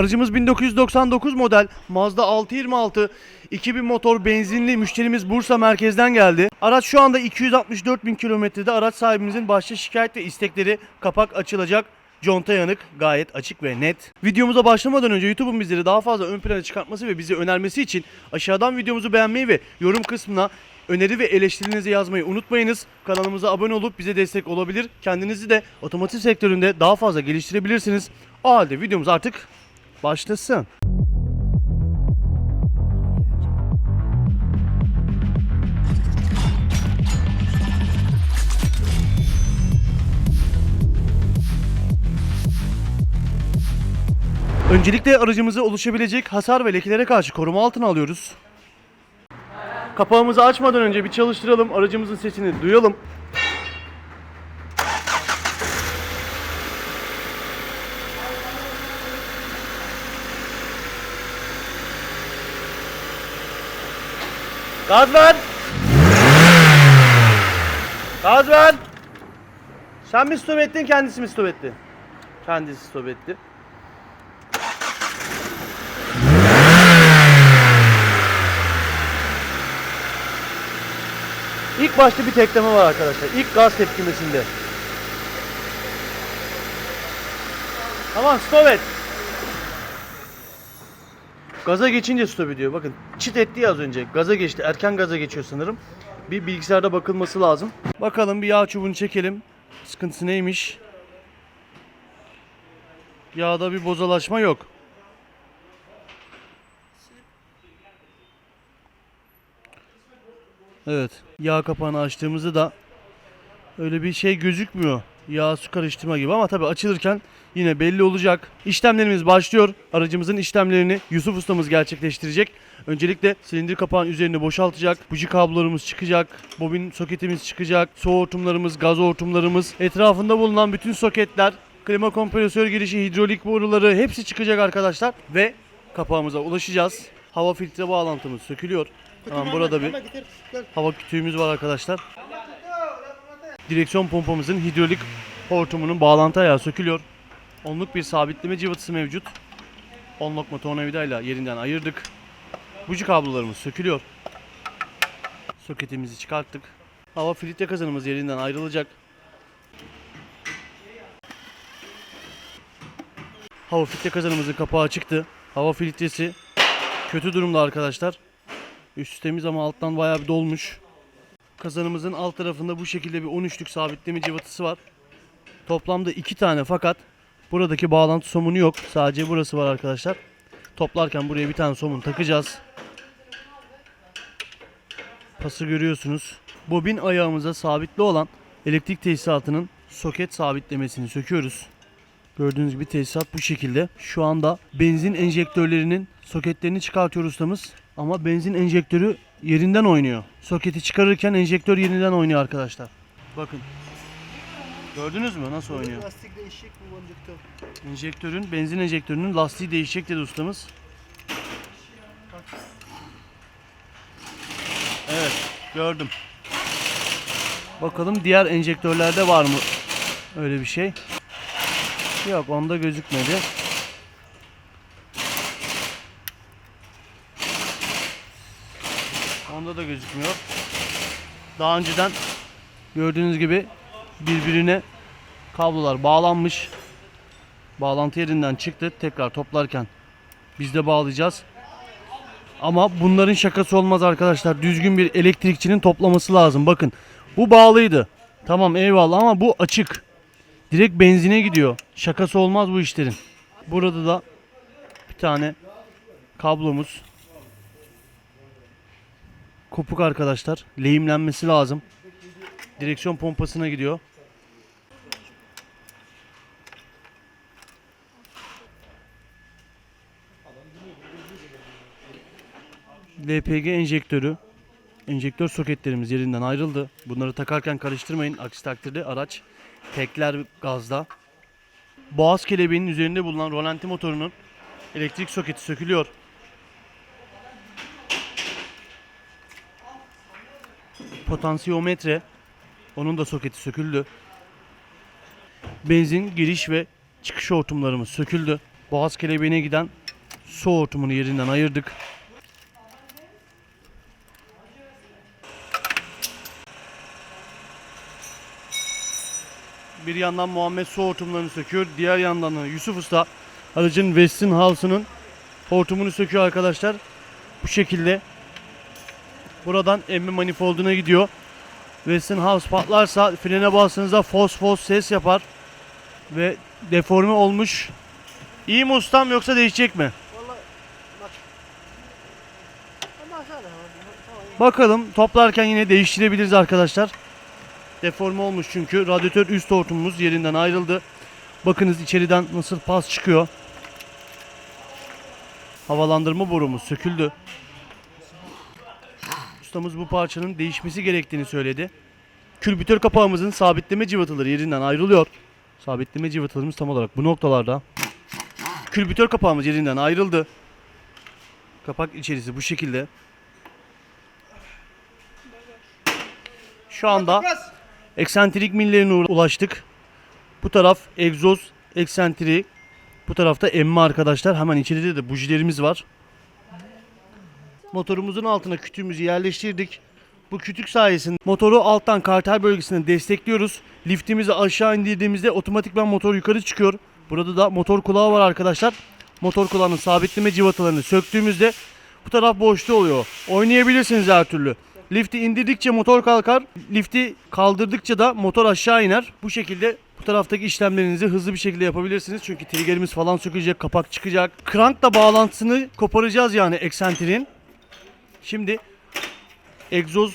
Aracımız 1999 model Mazda 626 2000 motor benzinli müşterimiz Bursa merkezden geldi. Araç şu anda 264 bin kilometrede araç sahibimizin başta şikayet ve istekleri kapak açılacak. Conta yanık gayet açık ve net. Videomuza başlamadan önce YouTube'un bizleri daha fazla ön plana çıkartması ve bizi önermesi için aşağıdan videomuzu beğenmeyi ve yorum kısmına öneri ve eleştirinizi yazmayı unutmayınız. Kanalımıza abone olup bize destek olabilir. Kendinizi de otomotiv sektöründe daha fazla geliştirebilirsiniz. O halde videomuz artık başlasın. Öncelikle aracımızı oluşabilecek hasar ve lekelere karşı koruma altına alıyoruz. Kapağımızı açmadan önce bir çalıştıralım. Aracımızın sesini duyalım. Gaz ver. Gaz ver. Sen mi stop ettin, kendisi mi stop etti? Kendisi stop etti. İlk başta bir tekleme var arkadaşlar. İlk gaz tepkimesinde. Tamam stop et. Gaza geçince stop ediyor. Bakın çıt etti ya az önce. Gaza geçti. Erken gaza geçiyor sanırım. Bir bilgisayarda bakılması lazım. Bakalım bir yağ çubuğunu çekelim. Sıkıntısı neymiş? Yağda bir bozalaşma yok. Evet. Yağ kapağını açtığımızda da öyle bir şey gözükmüyor. Yağ su karıştırma gibi ama tabii açılırken yine belli olacak. İşlemlerimiz başlıyor. Aracımızın işlemlerini Yusuf ustamız gerçekleştirecek. Öncelikle silindir kapağın üzerini boşaltacak. Buji kablolarımız çıkacak. Bobin soketimiz çıkacak. Su hortumlarımız, gaz hortumlarımız, etrafında bulunan bütün soketler, klima kompresör girişi, hidrolik boruları hepsi çıkacak arkadaşlar ve kapağımıza ulaşacağız. Hava filtre bağlantımız sökülüyor. Tamam burada bir hava kütüğümüz var arkadaşlar. Direksiyon pompamızın hidrolik hortumunun bağlantı ayağı sökülüyor. Onluk bir sabitleme cıvıtısı mevcut. Onluk tornavidayla yerinden ayırdık. Buji kablolarımız sökülüyor. Soketimizi çıkarttık. Hava filtre kazanımız yerinden ayrılacak. Hava filtre kazanımızın kapağı çıktı. Hava filtresi kötü durumda arkadaşlar. Üst temiz ama alttan bayağı bir dolmuş. Kazanımızın alt tarafında bu şekilde bir 13'lük sabitleme cıvatısı var. Toplamda iki tane fakat buradaki bağlantı somunu yok. Sadece burası var arkadaşlar. Toplarken buraya bir tane somun takacağız. Pası görüyorsunuz. Bobin ayağımıza sabitli olan elektrik tesisatının soket sabitlemesini söküyoruz. Gördüğünüz gibi tesisat bu şekilde. Şu anda benzin enjektörlerinin soketlerini çıkartıyor ustamız. Ama benzin enjektörü yerinden oynuyor. Soketi çıkarırken enjektör yerinden oynuyor arkadaşlar. Bakın. Gördünüz mü nasıl oynuyor? Lastik değişik bu enjektör. Enjektörün, benzin enjektörünün lastiği değişecek dedi ustamız. Evet, gördüm. Bakalım diğer enjektörlerde var mı öyle bir şey? Yok, onda gözükmedi. Onda da gözükmüyor. Daha önceden gördüğünüz gibi birbirine kablolar bağlanmış. Bağlantı yerinden çıktı. Tekrar toplarken biz de bağlayacağız. Ama bunların şakası olmaz arkadaşlar. Düzgün bir elektrikçinin toplaması lazım. Bakın bu bağlıydı. Tamam eyvallah ama bu açık. Direkt benzine gidiyor. Şakası olmaz bu işlerin. Burada da bir tane kablomuz. Kopuk arkadaşlar. Lehimlenmesi lazım. Direksiyon pompasına gidiyor. LPG enjektörü, enjektör soketlerimiz yerinden ayrıldı. Bunları takarken karıştırmayın. Aksi takdirde araç tekler gazda. Boğaz kelebeğinin üzerinde bulunan rolanti motorunun elektrik soketi sökülüyor. Potansiyometre onun da soketi söküldü. Benzin giriş ve çıkış hortumlarımız söküldü. boğaz kelebeğine giden su hortumunu yerinden ayırdık. Bir yandan Muhammed su hortumlarını söküyor. Diğer yandan da Yusuf Usta aracın Westinghouse'unun hortumunu söküyor arkadaşlar. Bu şekilde buradan emme manifolduna gidiyor. Westinghouse patlarsa frene bastığınızda fos fos ses yapar. Ve deforme olmuş. İyi mi ustam yoksa değişecek mi? Bakalım toplarken yine değiştirebiliriz arkadaşlar. Deforme olmuş çünkü. Radyatör üst hortumumuz yerinden ayrıldı. Bakınız içeriden nasıl pas çıkıyor. Havalandırma borumuz söküldü. Ustamız bu parçanın değişmesi gerektiğini söyledi. Külbütör kapağımızın sabitleme cıvataları yerinden ayrılıyor. Sabitleme cıvatalarımız tam olarak bu noktalarda. Külbütör kapağımız yerinden ayrıldı. Kapak içerisi bu şekilde. Şu anda eksantrik millerine ulaştık. Bu taraf egzoz eksantriği. Bu tarafta emme arkadaşlar. Hemen içeride de bujilerimiz var. Motorumuzun altına kütüğümüzü yerleştirdik. Bu kütük sayesinde motoru alttan karter bölgesinden destekliyoruz. Liftimizi aşağı indirdiğimizde otomatikman motor yukarı çıkıyor. Burada da motor kulağı var arkadaşlar. Motor kulağının sabitleme civatalarını söktüğümüzde bu taraf boşta oluyor. Oynayabilirsiniz her türlü. Lifti indirdikçe motor kalkar. Lifti kaldırdıkça da motor aşağı iner. Bu şekilde bu taraftaki işlemlerinizi hızlı bir şekilde yapabilirsiniz. Çünkü triggerimiz falan sökülecek, kapak çıkacak. Krankla bağlantısını koparacağız yani eksentriğin. Şimdi egzoz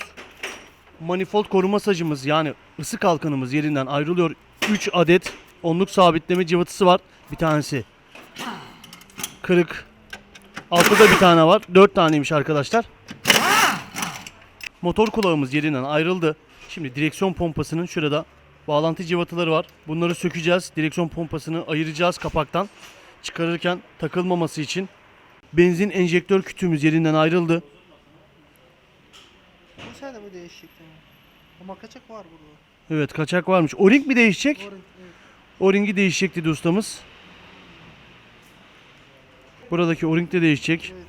manifold koruma sacımız yani ısı kalkanımız yerinden ayrılıyor. 3 adet onluk sabitleme cıvatısı var. Bir tanesi kırık. Altta da bir tane var. 4 taneymiş arkadaşlar. Motor kulağımız yerinden ayrıldı. Şimdi direksiyon pompasının şurada bağlantı cıvataları var. Bunları sökeceğiz. Direksiyon pompasını ayıracağız kapaktan. Çıkarırken takılmaması için. Benzin enjektör kütüğümüz yerinden ayrıldı. Bu sene mi değişecek. Ama kaçak var burada. Evet kaçak varmış. O-ring mi değişecek? Orange, evet. O-ringi değişecek dedi ustamız. Buradaki O-ring de değişecek. Evet.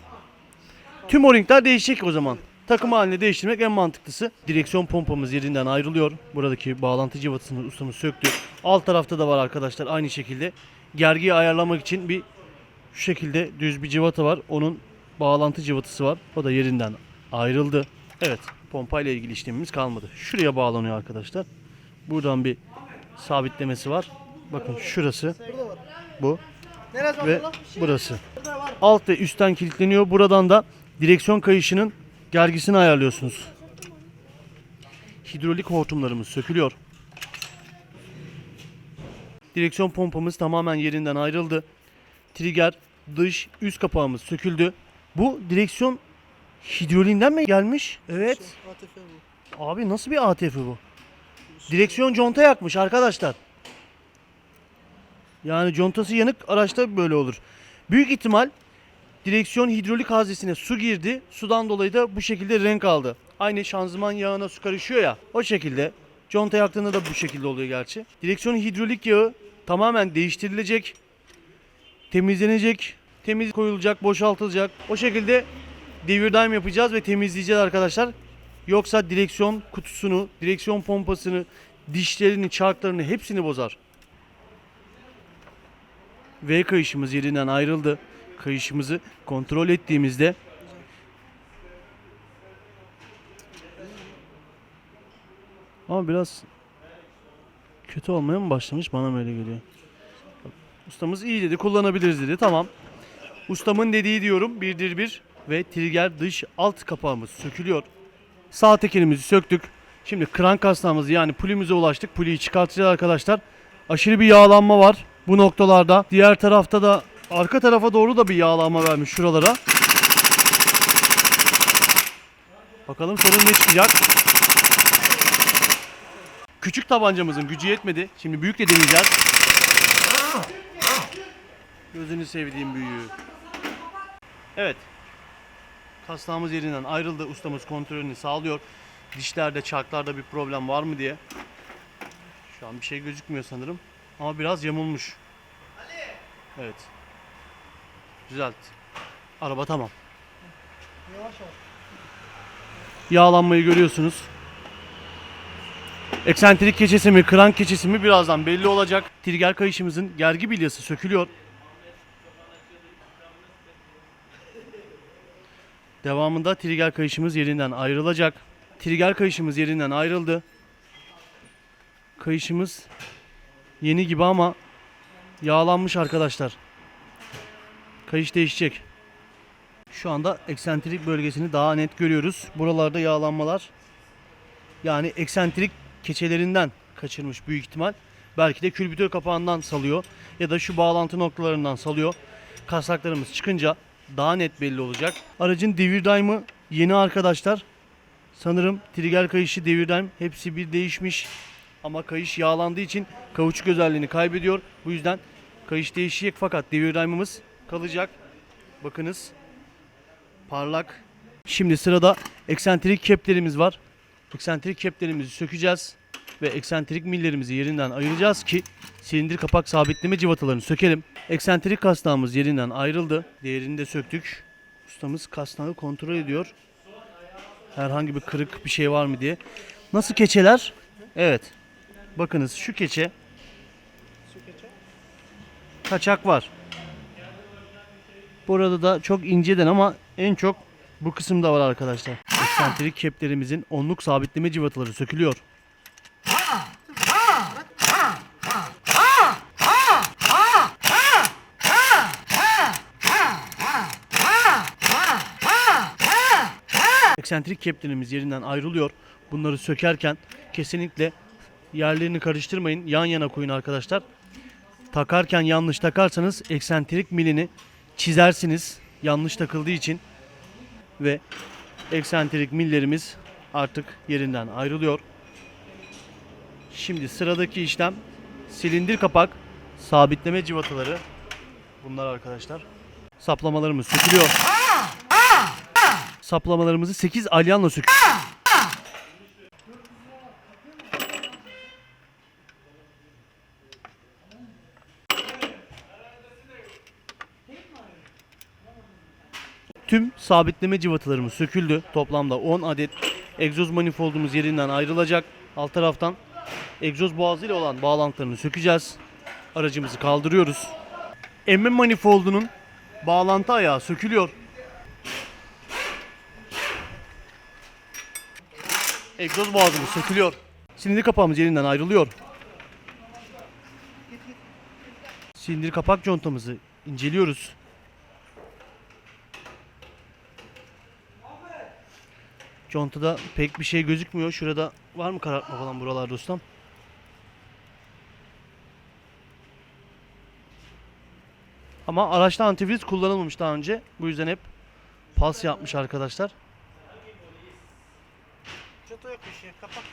Tüm O-ringler değişecek o zaman. Takım halinde değiştirmek en mantıklısı. Direksiyon pompamız yerinden ayrılıyor. Buradaki bağlantı cıvatasını ustamız söktü. Alt tarafta da var arkadaşlar aynı şekilde. Gergiyi ayarlamak için bir şu şekilde düz bir cıvata var. Onun bağlantı cıvatası var. O da yerinden ayrıldı. Evet pompa ile ilgili işlemimiz kalmadı. Şuraya bağlanıyor arkadaşlar. Buradan bir sabitlemesi var. Bakın şurası bu ve burası. Alt ve üstten kilitleniyor. Buradan da direksiyon kayışının gergisini ayarlıyorsunuz. Hidrolik hortumlarımız sökülüyor. Direksiyon pompamız tamamen yerinden ayrıldı. Trigger, dış, üst kapağımız söküldü. Bu direksiyon hidroliğinden mi gelmiş? Evet. Şey, ATF bu. Abi nasıl bir ATF bu? Direksiyon conta yakmış arkadaşlar. Yani contası yanık araçta böyle olur. Büyük ihtimal direksiyon hidrolik haznesine su girdi. Sudan dolayı da bu şekilde renk aldı. Aynı şanzıman yağına su karışıyor ya. O şekilde. Conta yaktığında da bu şekilde oluyor gerçi. Direksiyon hidrolik yağı tamamen değiştirilecek. Temizlenecek. Temiz koyulacak, boşaltılacak. O şekilde devir daim yapacağız ve temizleyeceğiz arkadaşlar. Yoksa direksiyon kutusunu, direksiyon pompasını, dişlerini, çarklarını hepsini bozar. V kayışımız yerinden ayrıldı. Kayışımızı kontrol ettiğimizde ama biraz kötü olmaya mı başlamış bana mı öyle geliyor. Ustamız iyi dedi kullanabiliriz dedi tamam. Ustamın dediği diyorum birdir bir ve trigger dış alt kapağımız sökülüyor. Sağ tekerimizi söktük. Şimdi krank kasnağımızı yani pulimize ulaştık. Puliyi çıkartacağız arkadaşlar. Aşırı bir yağlanma var bu noktalarda. Diğer tarafta da arka tarafa doğru da bir yağlanma vermiş şuralara. Bakalım sorun ne çıkacak. Küçük tabancamızın gücü yetmedi. Şimdi büyük de deneyeceğiz. Gözünü sevdiğim büyüğü. Evet. Kasnağımız yerinden ayrıldı. Ustamız kontrolünü sağlıyor. Dişlerde, çarklarda bir problem var mı diye. Şu an bir şey gözükmüyor sanırım. Ama biraz yamulmuş. Evet. Düzelt. Araba tamam. Yavaş yavaş. Yağlanmayı görüyorsunuz. Eksentrik keçesi mi, krank keçesi mi birazdan belli olacak. Trigger kayışımızın gergi bilyası sökülüyor. Devamında trigger kayışımız yerinden ayrılacak. Trigger kayışımız yerinden ayrıldı. Kayışımız yeni gibi ama yağlanmış arkadaşlar. Kayış değişecek. Şu anda eksentrik bölgesini daha net görüyoruz. Buralarda yağlanmalar yani eksentrik keçelerinden kaçırmış büyük ihtimal. Belki de külbütör kapağından salıyor ya da şu bağlantı noktalarından salıyor. Kasaklarımız çıkınca daha net belli olacak. Aracın devir daimı yeni arkadaşlar. Sanırım trigger kayışı devir daim hepsi bir değişmiş. Ama kayış yağlandığı için kauçuk özelliğini kaybediyor. Bu yüzden kayış değişecek fakat devir daimimiz kalacak. Bakınız parlak. Şimdi sırada eksentrik keplerimiz var. Eksentrik keplerimizi sökeceğiz ve eksentrik millerimizi yerinden ayıracağız ki silindir kapak sabitleme civatalarını sökelim. Eksentrik kasnağımız yerinden ayrıldı. Diğerini de söktük. Ustamız kasnağı kontrol ediyor. Herhangi bir kırık bir şey var mı diye. Nasıl keçeler? Evet. Bakınız şu keçe kaçak var. Burada da çok inceden ama en çok bu kısımda var arkadaşlar. Eksantrik keplerimizin onluk sabitleme civataları sökülüyor. Eksantrik keplerimiz yerinden ayrılıyor. Bunları sökerken kesinlikle yerlerini karıştırmayın. Yan yana koyun arkadaşlar takarken yanlış takarsanız eksentrik milini çizersiniz yanlış takıldığı için ve eksentrik millerimiz artık yerinden ayrılıyor. Şimdi sıradaki işlem silindir kapak sabitleme civataları bunlar arkadaşlar. Saplamalarımız sökülüyor. Saplamalarımızı 8 alyanla sök. Tüm sabitleme cıvatalarımız söküldü. Toplamda 10 adet egzoz manifoldumuz yerinden ayrılacak. Alt taraftan egzoz boğazı ile olan bağlantılarını sökeceğiz. Aracımızı kaldırıyoruz. Emme manifoldunun bağlantı ayağı sökülüyor. Egzoz boğazımız sökülüyor. Silindir kapağımız yerinden ayrılıyor. Silindir kapak contamızı inceliyoruz. Contada pek bir şey gözükmüyor. Şurada var mı karartma falan buralarda ustam? Ama araçta antifriz kullanılmamış daha önce. Bu yüzden hep pas yapmış arkadaşlar. Çato yok bir şey. Kapak.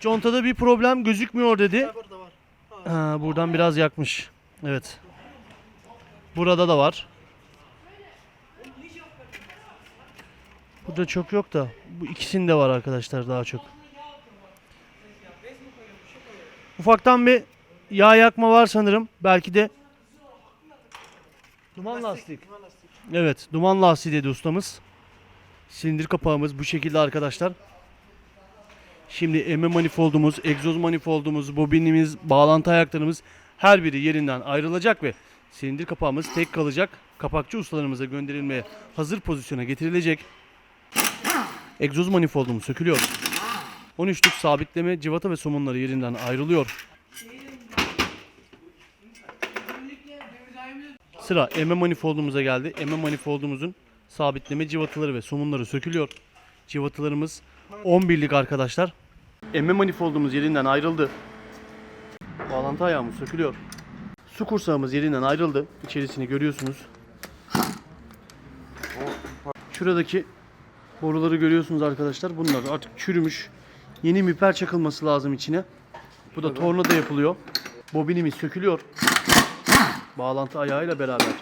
Contada bir problem gözükmüyor dedi. Ha, burada var. Ha. Buradan biraz yakmış. Evet. Burada da var. Burada çok yok da bu ikisinde var arkadaşlar daha çok. Ufaktan bir yağ yakma var sanırım. Belki de duman lastik. Duman lastik. Evet, duman lastiği dedi ustamız. Silindir kapağımız bu şekilde arkadaşlar. Şimdi emme manifoldumuz, egzoz manifoldumuz, bobinimiz, bağlantı ayaklarımız her biri yerinden ayrılacak ve silindir kapağımız tek kalacak. Kapakçı ustalarımıza gönderilmeye hazır pozisyona getirilecek. Egzoz manifoldumuz sökülüyor. 13'lük sabitleme civata ve somunları yerinden ayrılıyor. Sıra emme manifoldumuza geldi. Emme manifoldumuzun sabitleme civataları ve somunları sökülüyor. Civatalarımız 11'lik arkadaşlar. Emme manifoldumuz yerinden ayrıldı. Bağlantı ayağımız sökülüyor. Su kursağımız yerinden ayrıldı. İçerisini görüyorsunuz. Şuradaki boruları görüyorsunuz arkadaşlar. Bunlar artık çürümüş. Yeni miper çakılması lazım içine. Bu da tornada yapılıyor. Bobinimiz sökülüyor. Bağlantı ayağıyla beraber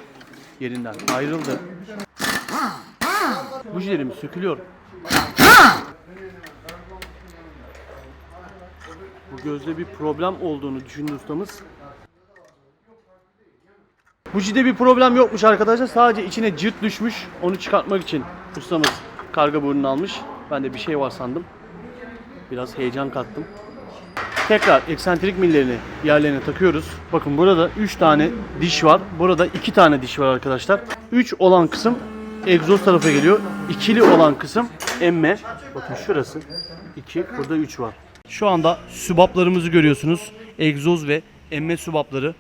yerinden ayrıldı. Bujilerimiz sökülüyor. Bu gözde bir problem olduğunu düşündü ustamız. Bujide bir problem yokmuş arkadaşlar. Sadece içine cırt düşmüş. Onu çıkartmak için ustamız karga burnunu almış. Ben de bir şey var sandım. Biraz heyecan kattım. Tekrar eksantrik millerini yerlerine takıyoruz. Bakın burada 3 tane diş var. Burada 2 tane diş var arkadaşlar. 3 olan kısım egzoz tarafa geliyor. İkili olan kısım emme. Bakın şurası 2, burada 3 var. Şu anda sübaplarımızı görüyorsunuz. Egzoz ve emme sübapları.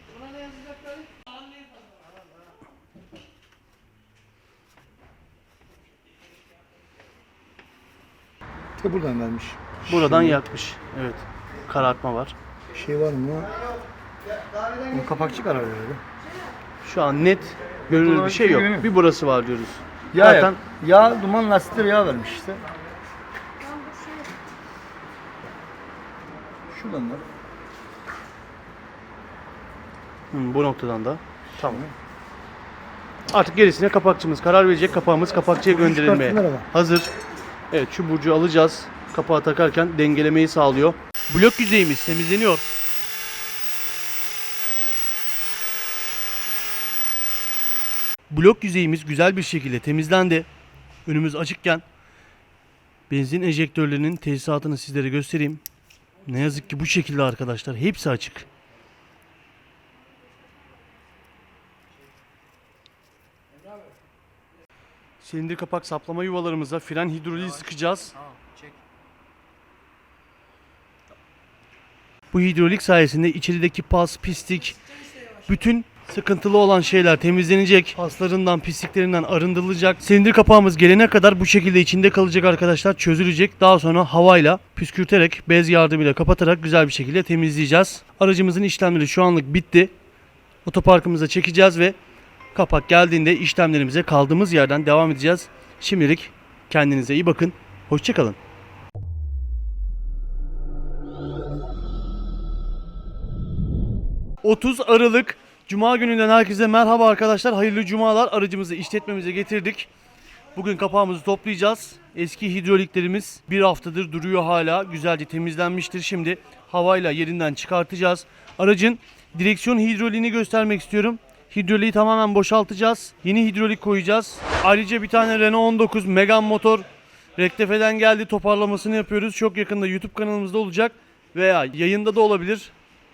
İşte buradan vermiş. Buradan yakmış. Evet. Karartma var. Şey var mı? Bu kapakçı karar verdi. Şu an net görünür bir şey yok. Görünüyor. Bir burası var diyoruz. Yağ, Zaten- yağ, duman lastikleri yağ vermiş işte. Şuradan da. Hı, bu noktadan da. Tamam. Artık gerisine kapakçımız karar verecek. Kapağımız kapakçıya gönderilmeye hazır. Evet şu burcu alacağız. Kapağı takarken dengelemeyi sağlıyor. Blok yüzeyimiz temizleniyor. Blok yüzeyimiz güzel bir şekilde temizlendi. Önümüz açıkken benzin enjektörlerinin tesisatını sizlere göstereyim. Ne yazık ki bu şekilde arkadaşlar. Hepsi açık. Silindir kapak saplama yuvalarımıza fren hidroliği sıkacağız. Bu hidrolik sayesinde içerideki pas, pislik, bütün sıkıntılı olan şeyler temizlenecek. Paslarından, pisliklerinden arındırılacak. Silindir kapağımız gelene kadar bu şekilde içinde kalacak arkadaşlar. Çözülecek. Daha sonra havayla püskürterek, bez yardımıyla kapatarak güzel bir şekilde temizleyeceğiz. Aracımızın işlemleri şu anlık bitti. Otoparkımıza çekeceğiz ve kapak geldiğinde işlemlerimize kaldığımız yerden devam edeceğiz. Şimdilik kendinize iyi bakın. Hoşçakalın. ...30 Aralık Cuma gününden herkese merhaba arkadaşlar. Hayırlı cumalar. Aracımızı işletmemize getirdik. Bugün kapağımızı toplayacağız. Eski hidroliklerimiz bir haftadır duruyor hala. Güzelce temizlenmiştir. Şimdi havayla yerinden çıkartacağız. Aracın direksiyon hidroliğini göstermek istiyorum. Hidroliği tamamen boşaltacağız. Yeni hidrolik koyacağız. Ayrıca bir tane Renault 19 Megane motor Rektefe'den geldi. Toparlamasını yapıyoruz. Çok yakında YouTube kanalımızda olacak. Veya yayında da olabilir.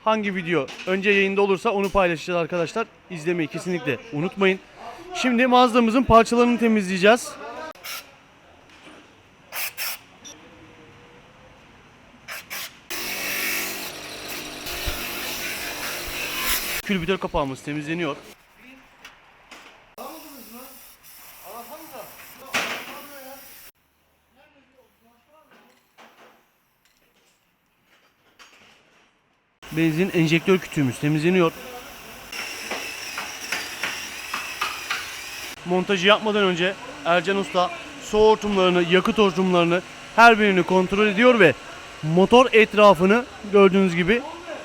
Hangi video önce yayında olursa onu paylaşacağız arkadaşlar. İzlemeyi kesinlikle unutmayın. Şimdi Mazda'mızın parçalarını temizleyeceğiz. Külbütör kapağımız temizleniyor. Benzin enjektör kütüğümüz temizleniyor. Montajı yapmadan önce Ercan Usta su hortumlarını, yakıt hortumlarını her birini kontrol ediyor ve motor etrafını gördüğünüz gibi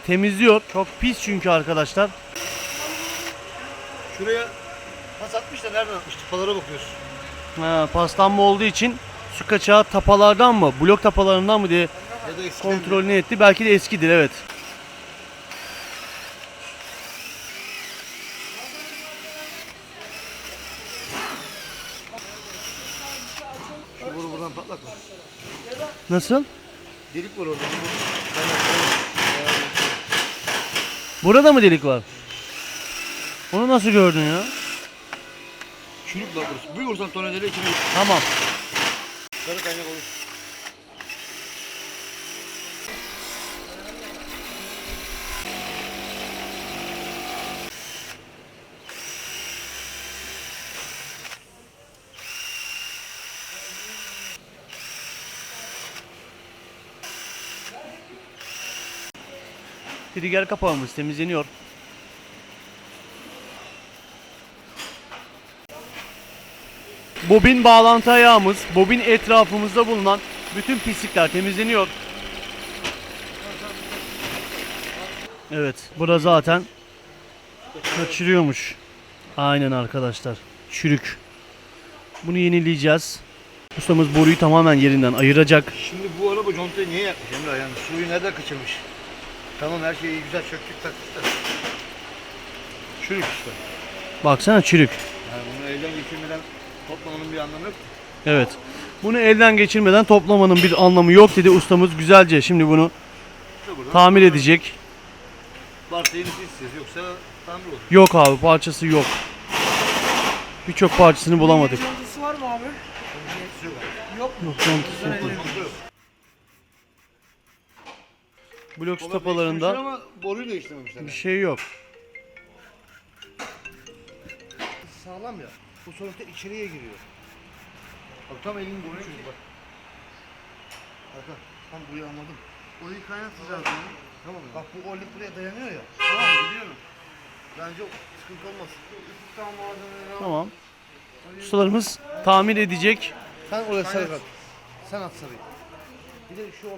temizliyor. Çok pis çünkü arkadaşlar. Şuraya pas atmış da nereden atmış? Tıpalara bakıyoruz. Ha, paslanma olduğu için su kaçağı tapalardan mı, blok tapalarından mı diye kontrolünü etti. Belki de eskidir evet. Şu boru buradan patlak mı? Nasıl? Delik var orada. Burada mı delik var? Onu nasıl gördün ya? Çürük lan burası. Bir vursan içine. Tamam. Sarı kaynak olur. Trigger kapağımız temizleniyor. Bobin bağlantı ayağımız, bobin etrafımızda bulunan bütün pislikler temizleniyor. Evet, bura zaten kaçırıyormuş. Aynen arkadaşlar. Çürük. Bunu yenileyeceğiz. Ustamız boruyu tamamen yerinden ayıracak. Şimdi bu araba contayı niye yapmış Emrah yani? Suyu nereden kaçırmış? Tamam her şeyi güzel söktük taktık da. Çürük işte. Baksana çürük. Yani bunu elden geçirmeden toplamanın bir anlamı yok. Evet. Bunu elden geçirmeden toplamanın bir anlamı yok dedi ustamız güzelce. Şimdi bunu tamir edecek. varsa yenisi isteyeceğiz yoksa tamir olur. Yok abi parçası yok. Birçok parçasını bulamadık. Çantası var mı abi? Yok. Yok çantası yok. Blok Ama boruyu değiştirmemişler. bir şey yok. Sağlam ya. Bu sonuçta içeriye giriyor. Bak tam elin boruyu çözü bak. Arka tam burayı anladım. Orayı kaynatacağız bunu. Tamam mı? Bak bu orlik buraya dayanıyor ya. Tamam biliyorum. Bence sıkıntı olmaz. Tamam. Tamam. Ustalarımız tamir edecek. Sen oraya sarı kat. Sen at sarıyı. Bir de şu ol.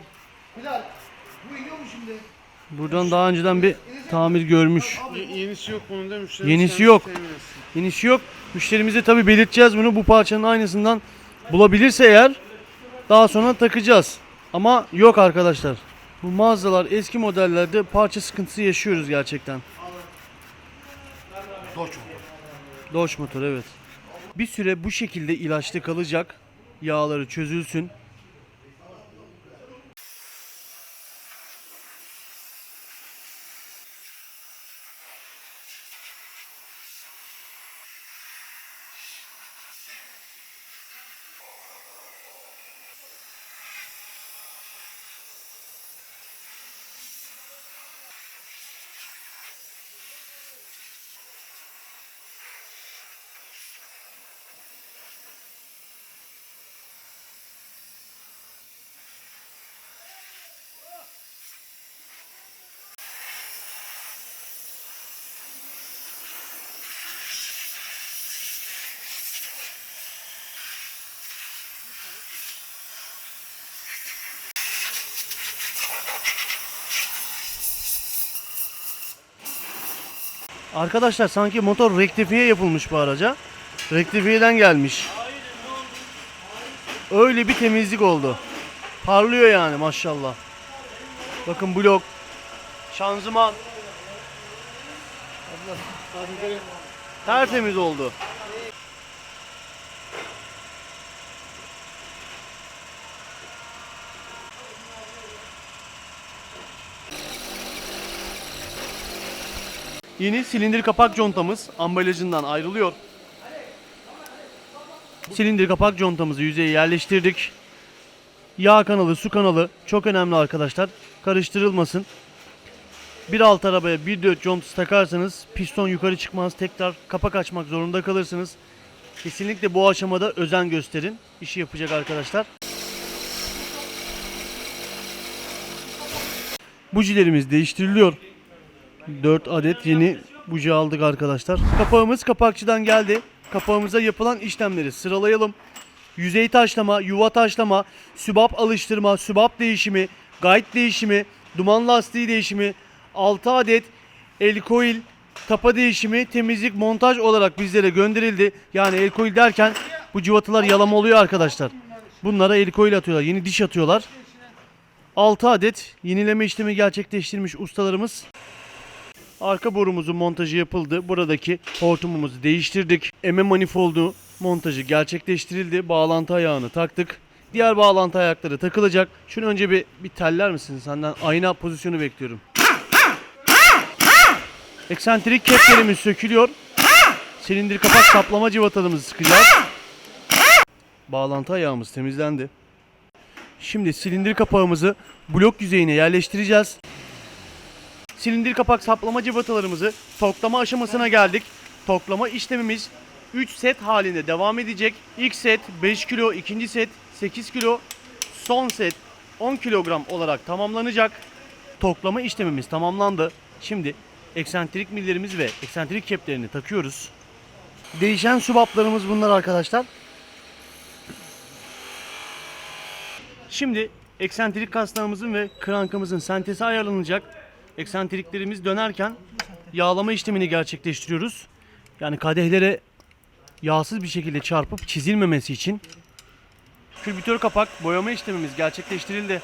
Bilal. Bu iniyor mu şimdi? Buradan daha önceden bir tamir görmüş. yenisi yok bunun da müşteri. Yenisi yok. Yenisi yok. Müşterimize tabi belirteceğiz bunu. Bu parçanın aynısından bulabilirse eğer daha sonra takacağız. Ama yok arkadaşlar. Bu mağazalar eski modellerde parça sıkıntısı yaşıyoruz gerçekten. Doç mu? Dodge motor evet. Bir süre bu şekilde ilaçlı kalacak. Yağları çözülsün. Arkadaşlar sanki motor rektifiye yapılmış bu araca. Rektifiyeden gelmiş. Öyle bir temizlik oldu. Parlıyor yani maşallah. Bakın blok. Şanzıman. Tertemiz oldu. Yeni silindir kapak contamız ambalajından ayrılıyor. Silindir kapak contamızı yüzeye yerleştirdik. Yağ kanalı, su kanalı çok önemli arkadaşlar. Karıştırılmasın. Bir alt arabaya bir dört contası takarsanız piston yukarı çıkmaz. Tekrar kapak açmak zorunda kalırsınız. Kesinlikle bu aşamada özen gösterin. İşi yapacak arkadaşlar. Bujilerimiz değiştiriliyor. 4 adet yeni buji aldık arkadaşlar. Kapağımız kapakçıdan geldi. Kapağımıza yapılan işlemleri sıralayalım. Yüzey taşlama, yuva taşlama, sübap alıştırma, sübap değişimi, guide değişimi, duman lastiği değişimi, 6 adet el coil, tapa değişimi, temizlik, montaj olarak bizlere gönderildi. Yani el coil derken bu cıvatalar yalama oluyor arkadaşlar. Bunlara el coil atıyorlar, yeni diş atıyorlar. 6 adet yenileme işlemi gerçekleştirmiş ustalarımız. Arka borumuzun montajı yapıldı. Buradaki hortumumuzu değiştirdik. MM manifoldu montajı gerçekleştirildi. Bağlantı ayağını taktık. Diğer bağlantı ayakları takılacak. Şunu önce bir, bir teller misin? Senden ayna pozisyonu bekliyorum. Eksantrik keplerimiz sökülüyor. Silindir kapak saplama cıvatalarımızı sıkacağız. Bağlantı ayağımız temizlendi. Şimdi silindir kapağımızı blok yüzeyine yerleştireceğiz. Silindir kapak saplama cıvatalarımızı toklama aşamasına geldik. Toklama işlemimiz 3 set halinde devam edecek. İlk set 5 kilo, ikinci set 8 kilo, son set 10 kilogram olarak tamamlanacak. Toklama işlemimiz tamamlandı. Şimdi eksantrik millerimiz ve eksantrik keplerini takıyoruz. Değişen subaplarımız bunlar arkadaşlar. Şimdi eksantrik kasnağımızın ve krankımızın sentezi ayarlanacak. Eksantriklerimiz dönerken yağlama işlemini gerçekleştiriyoruz. Yani kadehlere yağsız bir şekilde çarpıp çizilmemesi için. Külbütör kapak boyama işlemimiz gerçekleştirildi.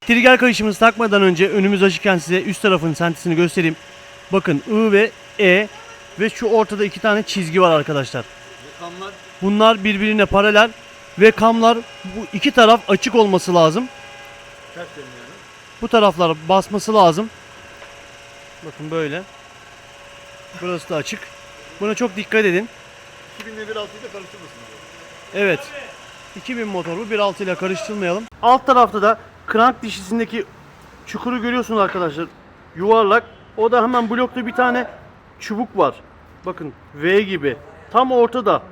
Trigger kayışımızı takmadan önce önümüz açıkken size üst tarafın sentezini göstereyim. Bakın I ve E ve şu ortada iki tane çizgi var arkadaşlar. Bunlar birbirine paralel ve kamlar bu iki taraf açık olması lazım. dönüyor. Bu taraflar basması lazım. Bakın böyle. Burası da açık. Buna çok dikkat edin. 2000'le 1.6'yı da karıştırmasın. Evet. 2000 motor bu 1.6 ile karıştırmayalım. Alt tarafta da krank dişisindeki çukuru görüyorsunuz arkadaşlar. Yuvarlak. O da hemen blokta bir tane çubuk var. Bakın V gibi. Tam ortada.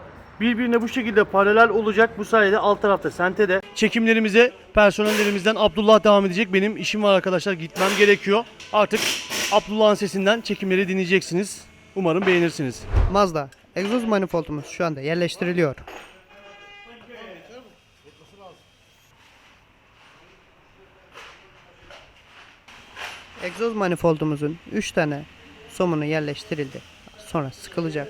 Birbirine bu şekilde paralel olacak. Bu sayede alt tarafta sentede. Çekimlerimize personellerimizden Abdullah devam edecek. Benim işim var arkadaşlar. Gitmem gerekiyor. Artık Abdullah'ın sesinden çekimleri dinleyeceksiniz. Umarım beğenirsiniz. Mazda egzoz manifoldumuz şu anda yerleştiriliyor. Egzoz manifoldumuzun 3 tane somunu yerleştirildi. Sonra sıkılacak.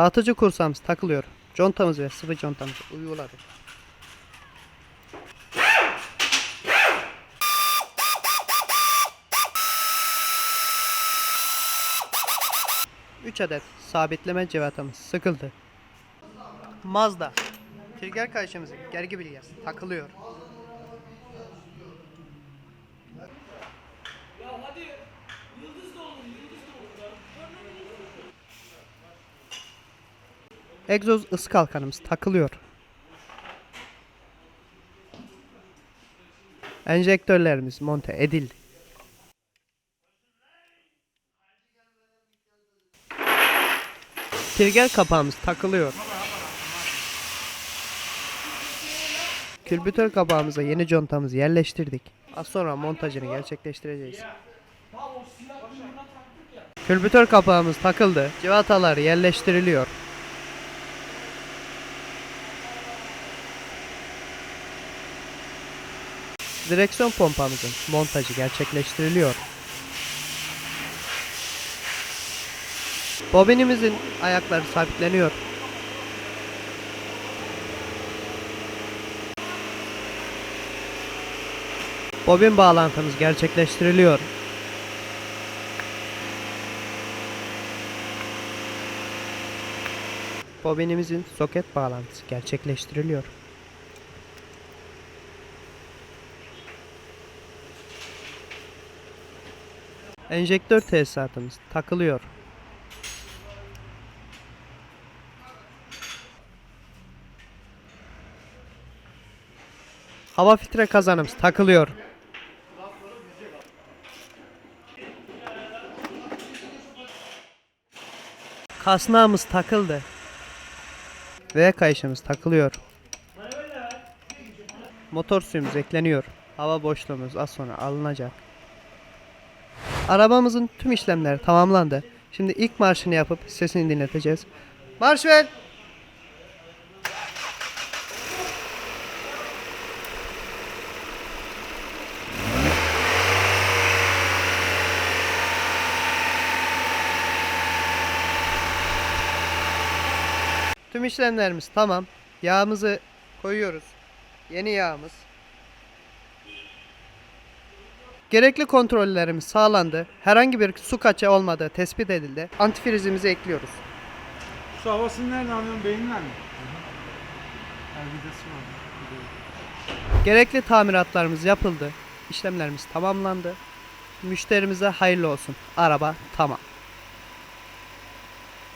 Dağıtıcı kursağımız takılıyor. Contamız ve sıvı contamızı uyguladık. 3 adet sabitleme cıvatamız sıkıldı. Mazda trigger kayışımızın gergi bilgisi takılıyor. Egzoz ısı kalkanımız takılıyor. Enjektörlerimiz monte edildi. Trigger kapağımız takılıyor. Külbütör kapağımıza yeni contamızı yerleştirdik. Az sonra montajını gerçekleştireceğiz. Külbütör kapağımız takıldı. Civatalar yerleştiriliyor. Direksiyon pompamızın montajı gerçekleştiriliyor. Bobinimizin ayakları sabitleniyor. Bobin bağlantımız gerçekleştiriliyor. Bobinimizin soket bağlantısı gerçekleştiriliyor. Enjektör tesisatımız takılıyor. Hava filtre kazanımız takılıyor. Kasnağımız takıldı. V kayışımız takılıyor. Motor suyumuz ekleniyor. Hava boşluğumuz az sonra alınacak. Arabamızın tüm işlemleri tamamlandı. Şimdi ilk marşını yapıp sesini dinleteceğiz. Marş ver! Tüm işlemlerimiz tamam. Yağımızı koyuyoruz. Yeni yağımız. Gerekli kontrollerimiz sağlandı. Herhangi bir su kaçağı olmadığı tespit edildi. Antifrizimizi ekliyoruz. Su havasını nereden alıyorsun? Beyinler mi? Her vidası var. Gerekli tamiratlarımız yapıldı. İşlemlerimiz tamamlandı. Müşterimize hayırlı olsun. Araba tamam.